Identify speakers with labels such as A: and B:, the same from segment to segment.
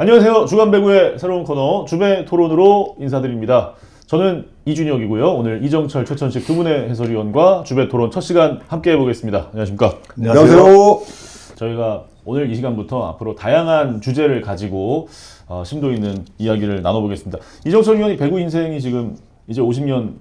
A: 안녕하세요. 주간 배구의 새로운 코너 주배 토론으로 인사드립니다. 저는 이준혁이고요. 오늘 이정철, 최천식 두 분의 해설위원과 주배 토론 첫 시간 함께 해보겠습니다. 안녕하십니까?
B: 안녕하세요.
A: 저희가 오늘 이 시간부터 앞으로 다양한 주제를 가지고 어, 심도 있는 이야기를 나눠보겠습니다. 이정철 위원이 배구 인생이 지금 이제 50년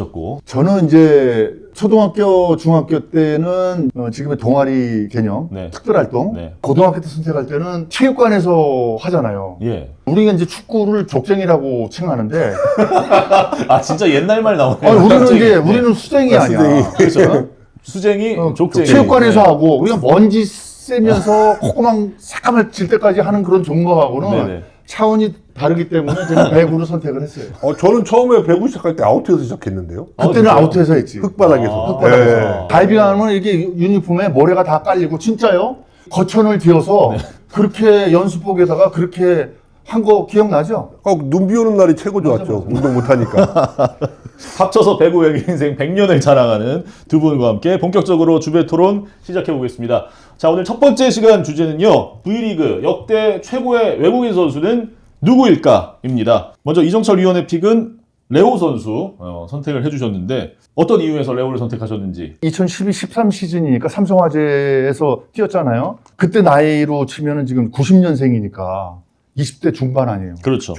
A: 되셨고,
B: 저는 이제 초등학교, 중학교 때는 어, 지금의 동아리 개념,
A: 네.
B: 특별활동,
A: 네.
B: 고등학교 때 선택할 때는 체육관에서 하잖아요.
A: 예.
B: 우리가 이제 축구를 족쟁이라고 칭하는데,
A: 아 진짜 옛날 말 나오네요.
B: 아니, 우리는. 이제
A: 네.
B: 우리는 수쟁이
C: 아,
B: 아니야.
A: 그렇죠. 수쟁이,
B: 어,
A: 족쟁이.
B: 체육관에서
A: 네.
B: 하고 우리가 먼지 쐬면서 콧구멍 새까맣 질 때까지 하는 그런 종목하고는
A: 네네.
B: 차원이 다르기 때문에 저는 배구를 선택을 했어요.
C: 어, 저는 처음에 배구 시작할 때 아웃에서 시작했는데요.
B: 그때는
A: 아,
B: 아웃에서 했지.
C: 흙바닥에서.
A: 아,
B: 흙바닥에서.
C: 네.
B: 다이빙하면 이게 유니폼에 모래가 다 깔리고 진짜요? 거천을 뒤어서 그렇게 연습복에다가 그렇게 한 거 기억나죠?
C: 어, 눈비 오는 날이 최고 좋았죠. 운동 못하니까.
A: 합쳐서 배구 외계 인생 100년을 자랑하는 두 분과 함께 본격적으로 주배 토론 시작해 보겠습니다. 자, 오늘 첫 번째 시간 주제는요. V리그 역대 최고의 외국인 선수는 누구일까?입니다. 먼저 이정철 위원의 픽은 레오 선수 어, 선택을 해주셨는데 어떤 이유에서 레오를 선택하셨는지
B: 2012-13 시즌이니까 삼성화재에서 뛰었잖아요. 그때 나이로 치면은 지금 90년생이니까 20대 중반 아니에요.
A: 그렇죠.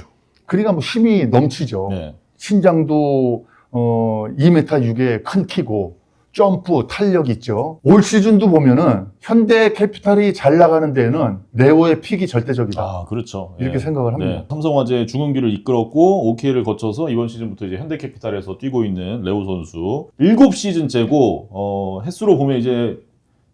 B: 그러니까 뭐 힘이 넘치죠.
A: 네.
B: 신장도 어 2m 6에 큰 키고 점프 탄력 있죠. 올 시즌도 보면은 현대 캐피탈이 잘 나가는 데에는 레오의 픽이 절대적이다.
A: 아, 그렇죠.
B: 이렇게
A: 예.
B: 생각을 합니다.
A: 네, 삼성화재 중흥기를 이끌었고 OK를 거쳐서 이번 시즌부터 이제 현대 캐피탈에서 뛰고 있는 레오 선수 7 시즌째고 어, 횟수로 보면 이제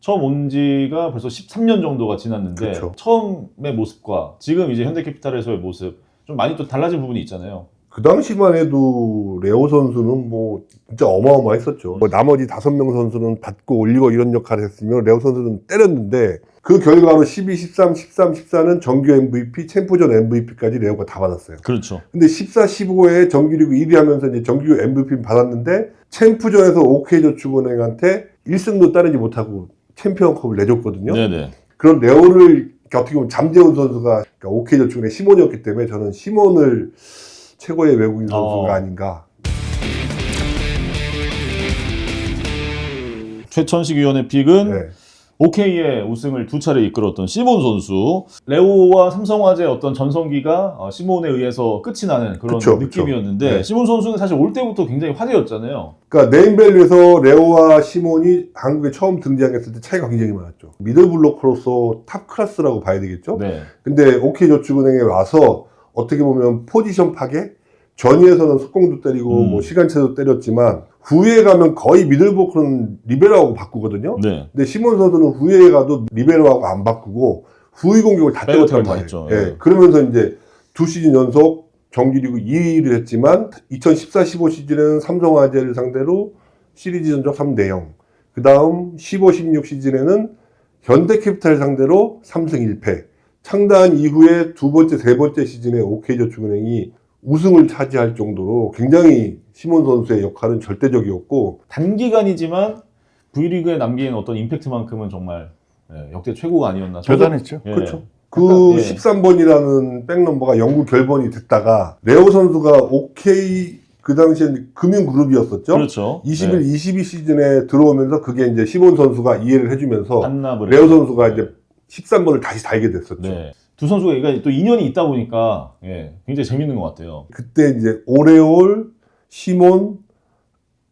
A: 처음 온 지가 벌써 13년 정도가 지났는데
C: 그쵸.
A: 처음의 모습과 지금 이제 현대캐피탈에서의 모습 좀 많이 또 달라진 부분이 있잖아요.
C: 그 당시만 해도 레오 선수는 뭐 진짜 어마어마했었죠. 뭐 나머지 다섯 명 선수는 받고 올리고 이런 역할을 했으면 레오 선수는 때렸는데 그 결과로 12, 13, 13, 14는 정규 MVP, 챔프전 MVP까지 레오가 다 받았어요.
A: 그렇죠.
C: 근데 14, 15에 정규리그 1위 하면서 이제 정규 MVP 받았는데 챔프전에서 OK저축은행한테 1승도 따르지 못하고 챔피언컵을 내줬거든요.
A: 네네.
C: 그런 레오를 어떻게 보면 잠재운 선수가 그러니까 OK저축은행 시몬이었기 때문에 저는 시몬을 최고의 외국인 선수가
A: 어.
C: 아닌가.
A: 최천식 위원의 픽은
C: 네.
A: OK의 우승을 두 차례 이끌었던 시몬 선수. 레오와 삼성화재 어떤 전성기가 어, 시몬에 의해서 끝이 나는 그런
C: 그쵸, 그쵸.
A: 느낌이었는데
C: 네.
A: 시몬 선수는 사실 올 때부터 굉장히 화제였잖아요.
C: 그러니까 네임밸류에서 레오와 시몬이 한국에 처음 등장했을 때 차이가 굉장히 많았죠. 미들블로커로서 탑 클래스라고 봐야 되겠죠.
A: 네.
C: 근데 OK저축은행에 와서 어떻게 보면 포지션 파괴? 전위에서는 속공도 때리고
A: 음.
C: 뭐 시간차도 때렸지만 후위에 가면 거의 미들브로커는 리베로하고 바꾸거든요.
A: 네.
C: 근데 시몬 선수는 후위에 가도 리베로하고 안 바꾸고 후위 공격을
A: 다
C: 말이에요.
A: 했죠.
C: 예.
A: 예.
C: 그러면서 이제 두 시즌 연속 정규리그 2위를 했지만 2014-15 시즌에는 삼성화재를 상대로 시리즈 전적 3대 0. 그 다음 15-16 시즌에는 현대캐피탈 상대로 3승 1패. 창단 이후에 두 번째, 세 번째 시즌에 OK저축은행이 우승을 차지할 정도로 굉장히 시몬 선수의 역할은 절대적이었고
A: 단기간이지만 V리그에 남긴 어떤 임팩트만큼은 정말 예, 역대 최고가 아니었나. 저도-
B: 대단했죠.
A: 예.
C: 그렇죠. 그
A: 약간, 예.
C: 13번이라는 백넘버가 영구 결번이 됐다가 레오 선수가 OK 그 당시에 금융그룹이었었죠.
A: 그렇죠.
C: 21,
A: 네.
C: 22 시즌에 들어오면서 그게 이제 시몬 선수가 이해를 해주면서
A: 반납을
C: 레오
A: 했죠.
C: 선수가
A: 네.
C: 이제 13번을 다시 달게 됐었죠.
A: 네. 두 선수가 그러니까 또 인연이 있다 보니까 예, 굉장히 재밌는 것 같아요.
C: 그때 이제 오레올, 시몬,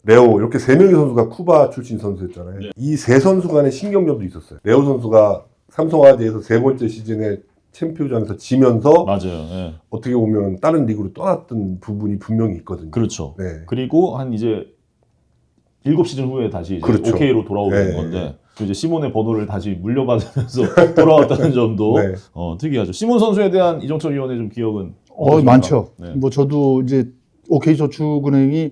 C: 레오 이렇게 세 명의 선수가 쿠바 출신 선수였잖아요.
A: 네.
C: 이세 선수 간의 신경전도 있었어요. 레오 선수가 삼성화재에서 세 번째 시즌에 챔피언전에서 지면서
A: 맞아요. 예.
C: 어떻게 보면 다른 리그로 떠났던 부분이 분명히 있거든요.
A: 그렇죠.
C: 네.
A: 그리고 한 이제 7시즌 후에 다시 이제
C: 그렇죠.
A: OK로 돌아오는
C: 네.
A: 건데 또 이제 시몬의 번호를 다시 물려받으면서 돌아왔다는 점도
C: 네.
A: 어, 특이하죠. 시몬 선수에 대한 이정철 위원의 좀 기억은
B: 어? 많죠.
A: 네.
B: 뭐 저도 이제 OK저축은행이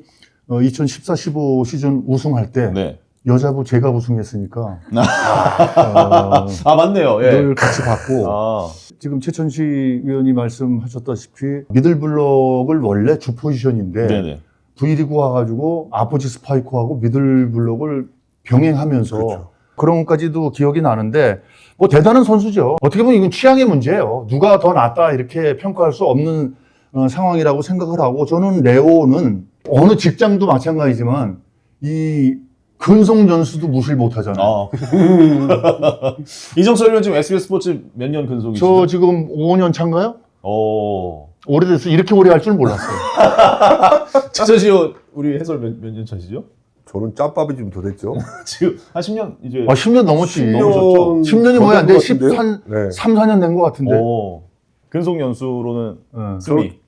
B: 어, 2014-15 시즌 우승할 때
A: 네.
B: 여자부 제가 우승했으니까 어,
A: 아 맞네요. 예.
B: 늘 같이 봤고
A: 아,
B: 지금 최천식 위원이 말씀하셨다시피 미들블록을 원래 주 포지션인데
A: 네네.
B: V리그 와가지고 아포지 스파이커하고 미들블록을 병행하면서
C: 그렇죠.
B: 그런 것까지도 기억이 나는데 뭐 대단한 선수죠. 어떻게 보면 이건 취향의 문제예요. 누가 더 낫다 이렇게 평가할 수 없는 어, 상황이라고 생각을 하고 저는 레오는 어느 직장도 마찬가지지만 이 근속 연수도 무시를 못하잖아요.
A: 아. 이정철 의원 지금 SBS 스포츠 몇 년 근속이시죠?
B: 저 지금 5년 차인가요?
A: 오.
B: 오래돼서 이렇게 오래 할 줄 몰랐어요.
A: 최저시오 우리 해설 몇년 차시죠?
C: 저는 짬밥이 좀더 됐죠.
A: 지금 한 10년 이제
B: 아, 10년 넘었지.
C: 10년
B: 10년이 뭐야? 안 돼.
C: 것 같은데요?
B: 13,
C: 네.
B: 3, 4년 된 것 같은데.
A: 오. 근속 연수로는
B: 어.
A: 승리.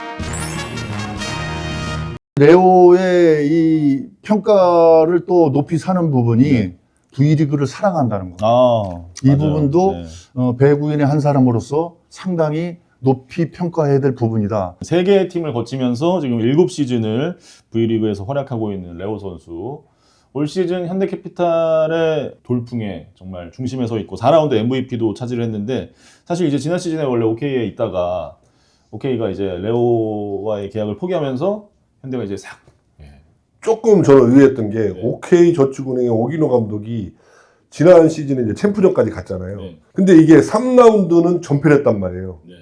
B: 레오의 이 평가를 또 높이 사는 부분이
A: 네.
B: V리그를 사랑한다는 거.
A: 아.
B: 이
A: 맞아요.
B: 부분도
A: 네.
B: 어, 배구인의 한 사람으로서 상당히 높이 평가해야 될 부분이다.
A: 세 개의 팀을 거치면서 지금 7시즌을 V리그에서 활약하고 있는 레오 선수. 올 시즌 현대캐피탈의 돌풍에 정말 중심에 서 있고 4라운드 MVP도 차지를 했는데 사실 이제 지난 시즌에 원래 OK에 있다가 OK가 이제 레오와의 계약을 포기하면서 현대가 이제 싹
C: 조금 저는 의외했던 게
A: 네.
C: OK 저축은행의 오기노 감독이 지난 시즌에 이제 챔프전까지 갔잖아요.
A: 네.
C: 근데 이게 3라운드는 전패를 했단 말이에요.
A: 네.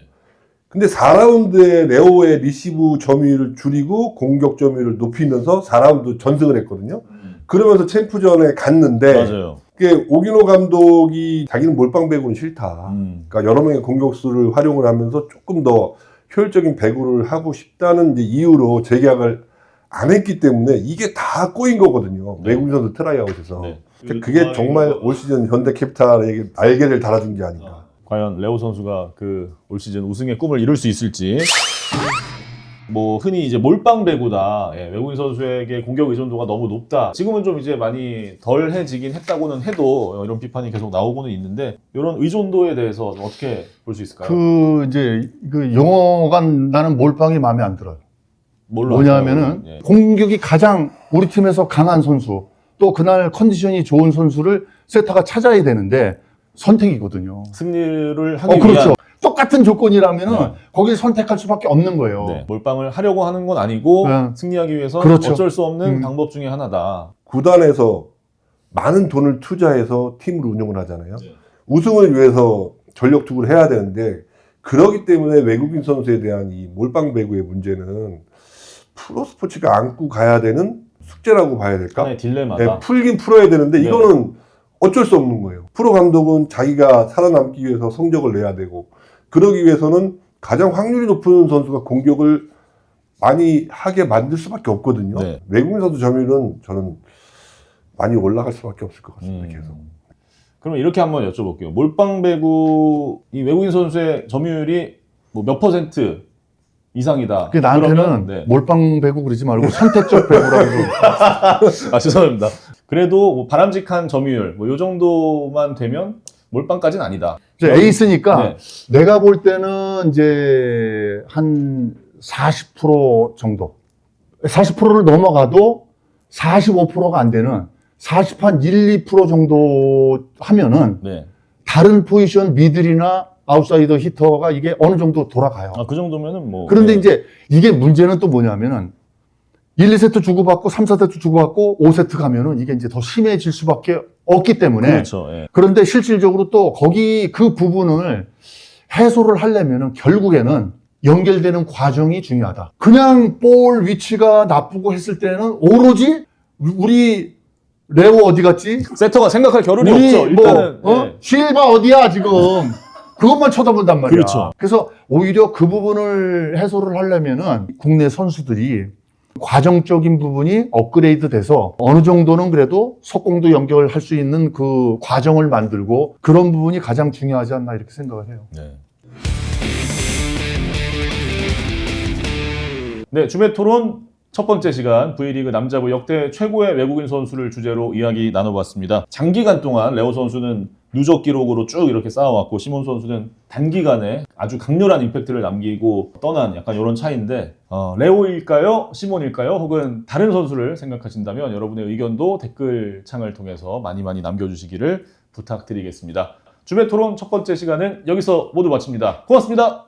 C: 근데 4라운드에 레오의 리시브 점유율을 줄이고 공격 점유율을 높이면서 4라운드 전승을 했거든요. 그러면서 챔프전에 갔는데
A: 맞아요.
C: 그게 오기노 감독이 자기는 몰빵 배구는 싫다.
A: 음.
C: 그러니까 여러 명의 공격수를 활용을 하면서 조금 더 효율적인 배구를 하고 싶다는 이유로 재계약을 안 했기 때문에 이게 다 꼬인 거거든요.
A: 네.
C: 외국인 선수 트라이아웃에서.
A: 네.
C: 그러니까 그게 정말 올 시즌 현대 캐피탈에게 날개를 달아준 게 아닌가.
A: 어, 과연 레오 선수가 그 올 시즌 우승의 꿈을 이룰 수 있을지. 뭐 흔히 이제 몰빵 배구다. 예, 외국인 선수에게 공격 의존도가 너무 높다. 지금은 좀 이제 많이 덜해지긴 했다고는 해도 이런 비판이 계속 나오고는 있는데 이런 의존도에 대해서 어떻게 볼 수 있을까요?
B: 그 이제 그 용어가 나는 몰빵이 마음에 안 들어요. 뭐냐면은?
A: 예.
B: 공격이 가장 우리 팀에서 강한 선수 또 그날 컨디션이 좋은 선수를 세타가 찾아야 되는데 선택이거든요.
A: 승리를 하기
B: 어, 그렇죠.
A: 위한
B: 똑같은 조건이라면 은
A: 네.
B: 거기를 선택할 수밖에 없는 거예요.
A: 네, 몰빵을 하려고 하는 건 아니고
B: 네.
A: 승리하기 위해서
B: 그렇죠.
A: 어쩔 수 없는
B: 음.
A: 방법 중에 하나다.
C: 구단에서 많은 돈을 투자해서 팀을 운영을 하잖아요.
A: 네.
C: 우승을 위해서 전력 투구를 해야 되는데 그러기 때문에 외국인 선수에 대한 이 몰빵 배구의 문제는 프로 스포츠가 안고 가야 되는 숙제라고 봐야 될까?
A: 하나의 딜레마다.
C: 네, 풀긴 풀어야 되는데
A: 네.
C: 이거는 어쩔 수 없는 거예요. 프로 감독은 자기가 살아남기 위해서 성적을 내야 되고 그러기 위해서는 가장 확률이 높은 선수가 공격을 많이 하게 만들 수밖에 없거든요.
A: 네.
C: 외국인 선수 점유율은 저는 많이 올라갈 수밖에 없을 것 같습니다.
A: 음.
C: 계속.
A: 그럼 이렇게 한번 여쭤볼게요. 몰빵 배구 이 외국인 선수의 점유율이 뭐 몇 퍼센트 이상이다.
B: 그게 나한테는
A: 그러면, 네.
B: 몰빵 배구 그러지 말고 선택적 배구라고
A: 아 죄송합니다. 그래도 뭐 바람직한 점유율 뭐 요 정도만 되면 몰빵까지는 아니다.
B: 이제 에이스니까
A: 네.
B: 내가 볼 때는 이제 한 40% 정도. 40%를 넘어가도 45%가 안 되는 40 한 1, 2% 정도 하면은
A: 네.
B: 다른 포지션 미들이나 아웃사이더 히터가 이게 어느 정도 돌아가요.
A: 아, 그 정도면은 뭐.
B: 그런데
A: 네.
B: 이제 이게 문제는 또 뭐냐면은 1, 2세트 주고받고 3, 4세트 주고받고 5세트 가면은 이게 이제 더 심해질 수밖에 없기 때문에
A: 그렇죠. 예.
B: 그런데 실질적으로 또 거기 그 부분을 해소를 하려면은 결국에는 연결되는 과정이 중요하다. 그냥 볼 위치가 나쁘고 했을 때는 오로지 우리 레오 어디 갔지?
A: 세터가 생각할 겨를이
B: 우리
A: 없죠. 일단은
B: 뭐 어?
A: 예.
B: 실바 어디야 지금? 그것만 쳐다본단 말이야.
A: 그렇죠.
B: 그래서 오히려 그 부분을 해소를 하려면은 국내 선수들이 과정적인 부분이 업그레이드 돼서 어느 정도는 그래도 속공도 연결할 수 있는 그 과정을 만들고 그런 부분이 가장 중요하지 않나 이렇게 생각을 해요.
A: 네. 네, 주말 토론 첫 번째 시간 V리그 남자부 역대 최고의 외국인 선수를 주제로 이야기 나눠봤습니다. 장기간 동안 레오 선수는 누적 기록으로 쭉 이렇게 쌓아왔고 시몬 선수는 단기간에 아주 강렬한 임팩트를 남기고 떠난 약간 이런 차이인데 어, 레오일까요? 시몬일까요? 혹은 다른 선수를 생각하신다면 여러분의 의견도 댓글창을 통해서 많이 많이 남겨주시기를 부탁드리겠습니다. 주말 토론 첫 번째 시간은 여기서 모두 마칩니다. 고맙습니다.